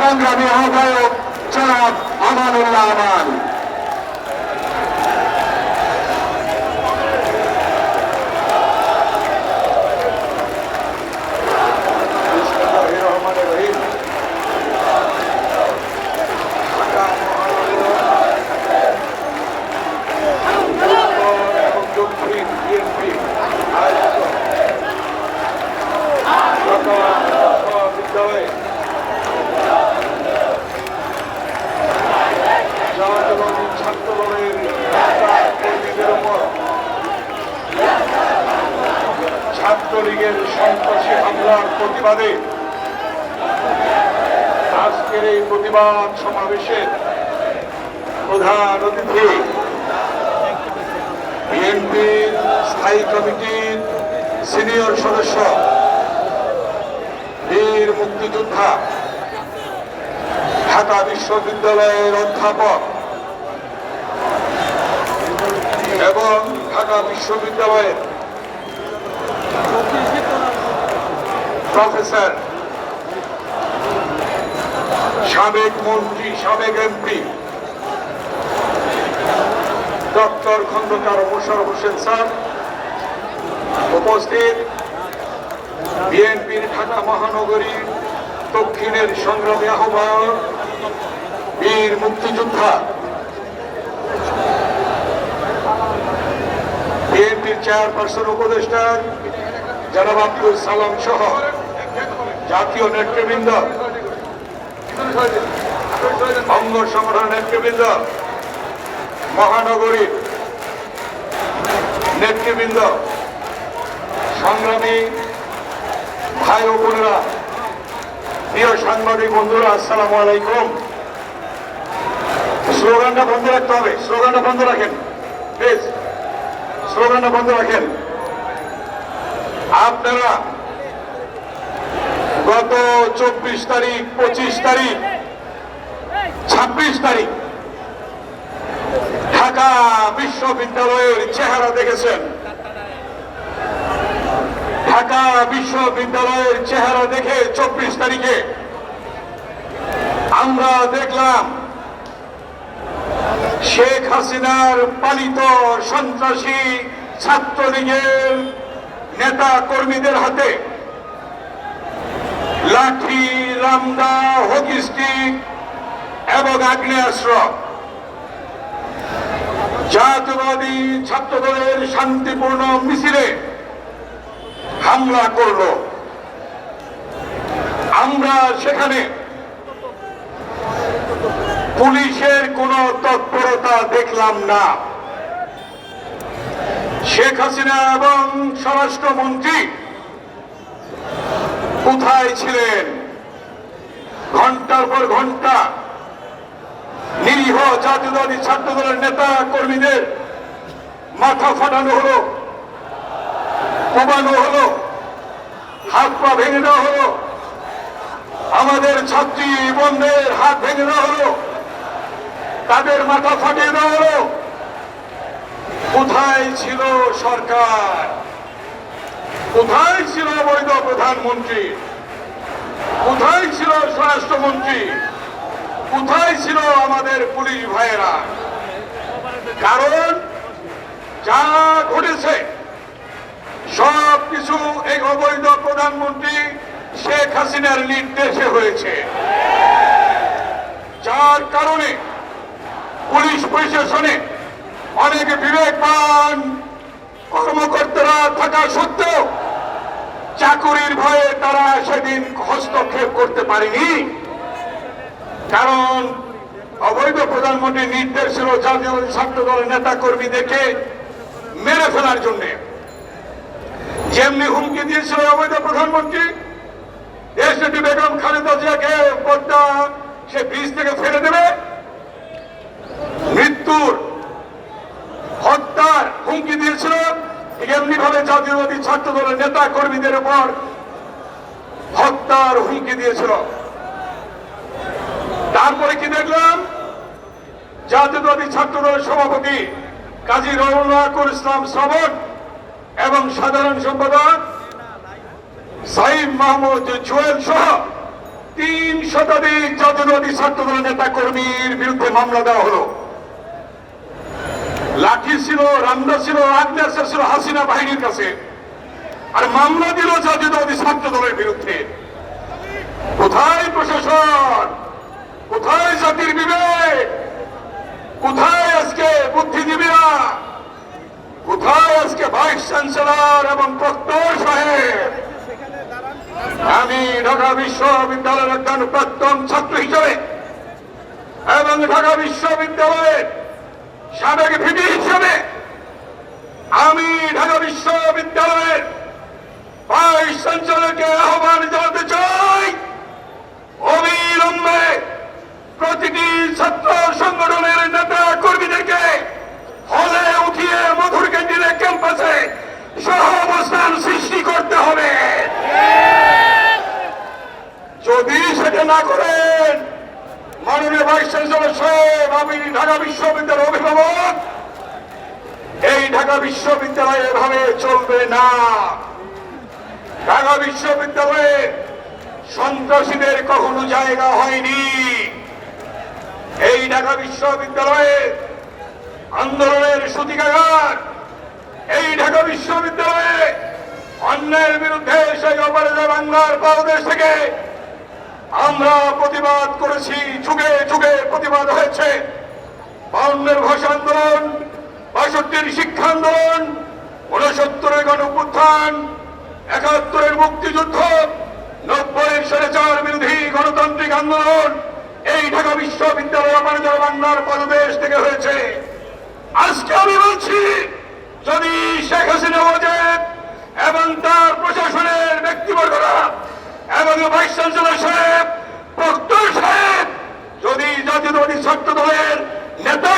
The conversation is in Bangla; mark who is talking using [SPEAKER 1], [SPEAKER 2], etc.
[SPEAKER 1] সংগ্রামী আহ্বায়ক জনাব আমানুল্লাহ আমান
[SPEAKER 2] এবং দক্ষিণ বিএনপি আয়োজিত ঢাকা মহাবিদ্যালয়ে জাতীয়বাদী ছাত্র দলের নেতা কর্মীদের উপর ছাত্রলীগের সন্ত্রাসী হামলার প্রতিবাদে আজকের এই প্রতিবাদ সমাবেশের প্রধান অতিথি, বিএনপির স্থায়ী কমিটির সিনিয়র সদস্য, বীর মুক্তিযোদ্ধা, ঢাকা বিশ্ববিদ্যালয়ের অধ্যাপক এবং ঢাকা বিশ্ববিদ্যালয়ের প্রফেসর, সাবেক মন্ত্রী, সাবেক MP, doctor Khandaker Mosharraf Hossain sir, উপস্থিত বিএনপির ঢাকা মহানগরীর দক্ষিণের সংগ্রামী আহ্বায়ক, বীর মুক্তিযোদ্ধা, বিএনপির চেয়ারপারসন উপদেষ্টা জনাব আব্দুল সালাম সহ। জাতীয় নেতৃবৃন্দ। অঙ্গ সংগঠন নেতৃবৃন্দ। মহানগরীর নেতৃবৃন্দ। সংগ্রামী ভাই ও বোনেরা, প্রিয় সাংবাদিক বন্ধুরা, আসসালামু আলাইকুম। স্লোগানটা বন্ধ রাখতে হবে। স্লোগানটা বন্ধ রাখেন। প্লিজ স্লোগানটা বন্ধ রাখেন। আপনারা গত চব্বিশ তারিখ, পঁচিশ তারিখ, ছাব্বিশ তারিখ ঢাকা বিশ্ববিদ্যালয়ের চেহারা দেখেছেন। ঢাকা বিশ্ববিদ্যালয়ের চেহারা দেখে চব্বিশ তারিখে আমরা দেখলাম শেখ হাসিনার পালিত সন্ত্রাসী ছাত্রলীগের নেতা কর্মীদের হাতে লাঠি, রামদা, হকি স্টিক এবং আগ্নেয়াস্ত্র। জাতীয়বাদী ছাত্র দলের শান্তিপূর্ণ মিছিলে হামলা করল। আমরা সেখানে পুলিশের কোন তৎপরতা দেখলাম না। শেখ হাসিনা এবং স্বরাষ্ট্রমন্ত্রী কোথায় ছিলেন? ঘণ্টার পর ঘণ্টা নিরীহ জাতীয়বাদী ছাত্র দলের নেতা, কর্মীদের মাথা ফাটানো হলো, কোবানো হলো, হাত পা ভেঙে দেওয়া হলো, আমাদের ছাত্রী বোনদের হাত ভেঙে দেওয়া হলো, তাদের মাথা ফাটিয়ে দেওয়া হলো। কোথায় ছিল সরকার? কোথায় ছিল অবৈধ প্রধানমন্ত্রী? কোথায় ছিল স্বরাষ্ট্রমন্ত্রী? কোথায় ছিল আমাদের পুলিশ ভাইয়েরা? কারণ যা ঘটেছে সব কিছু এই অবৈধ প্রধানমন্ত্রী শেখ হাসিনার নির্দেশে হয়েছে। যার কারণে পুলিশ প্রশাসনে অনেক বিবেকবান কর্মকর্তারা থাকা সত্ত্বেও চাকুরির ভয়ে তারা সেদিন হস্তক্ষেপ করতে পারেনি। কারণ অবৈধ প্রধানমন্ত্রীর নির্দেশ ছিল জাতীয় ছাত্র দলের নেতা কর্মীদেরকে মেরে ফেলার জন্য। যেমনি হুমকি দিয়েছিল অবৈধ প্রধানমন্ত্রী দেশটি বেগম খালেদা জিয়াকে পদ্মা সে ব্রিজ থেকে ফেলে দেবে। মৃত্যুর হত্যার হুমকি দিয়েছিল এমনি ভাবে জাতীয়বাদী ছাত্র দলের নেতা কর্মীদের উপর হত্যার হুমকি দিয়েছিল। তারপরে কি দেখলাম? জাতীয়বাদী ছাত্র দলের সভাপতি কাজী রৌনাকুর ইসলাম শ্রবণ এবং সাধারণ সম্পাদক সাইম মাহমুদ জুয়েল সহ তিন শতাধিক জাতীয়বাদী ছাত্রদল নেতা কর্মীর বিরুদ্ধে মামলা দেওয়া হলো। লাঠি ছিল, রামদা ছিল, আগ্নেয়াস্ত্র ছিল, হাসিনা বাহিনীর কাছে। আর মামলা দিল জাতীয়তাবাদী ছাত্র দলের বিরুদ্ধে। কোথায় প্রশাসন? কোথায় জাতির বিবেক? কোথায় আজকে বুদ্ধিজীবীরা? কোথায় আজকে ভাইস চ্যান্সেলর এবং প্রক্টর সাহেব? আমি ঢাকা বিশ্ববিদ্যালয়ের একজন প্রাক্তন ছাত্র হিসেবে এবং ঢাকা বিশ্ববিদ্যালয়ের সাবেক ভিপি হিসেবে আমি ঢাকা বিশ্ববিদ্যালয়ের ভাইস চ্যান্সেলরকে আহ্বান জানাতে চাই। অবিলম্বে প্রতিটি ছাত্র সংগঠনের নেতা কর্মীদেরকে হলে উঠিয়ে মধুর ক্যান্টিনে ক্যাম্পাসে সহ অবস্থান সৃষ্টি করতে হবে। যদি সেটা না করেন মাননীয় ভাইস চ্যান্সেলর সাহেব, আমি ঢাকা বিশ্ববিদ্যালয়ের অভিভাবক। এই ঢাকা বিশ্ববিদ্যালয় এভাবে চলবে না। ঢাকা বিশ্ববিদ্যালয়ে সন্ত্রাসীদের কখনো জায়গা হয়নি। এই ঢাকা বিশ্ববিদ্যালয়ে আন্দোলনের সূতিকাগার এই ঢাকা বিশ্ববিদ্যালয়ে অন্যের বিরুদ্ধে সেই অপরাধ বাংলার পাদদেশ থেকে আমরা প্রতিবাদ করেছি, যুগে যুগে প্রতিবাদ হয়েছে। বাউন্নের ভাষা আন্দোলন, বাষট্টির শিক্ষা আন্দোলন উনসত্তরের গণ একাত্তরের মুক্তিযুদ্ধ, নব্বইয়ের স্বৈরাচার বিরোধী গণতান্ত্রিক আন্দোলন, এই ঢাকা বিশ্ববিদ্যালয় অপরাধ বাংলার পদদেশ থেকে হয়েছে। আজকে আমি বলছি, যদি শেখ হাসিনা ওয়াজেদ এবং তার প্রশাসনের ব্যক্তিবর্গরা এবং ভাইস চ্যান্সেলর সাহেব প্রক্টর সাহেব যদি জাতীয়তাবাদী ছাত্র দলের নেতা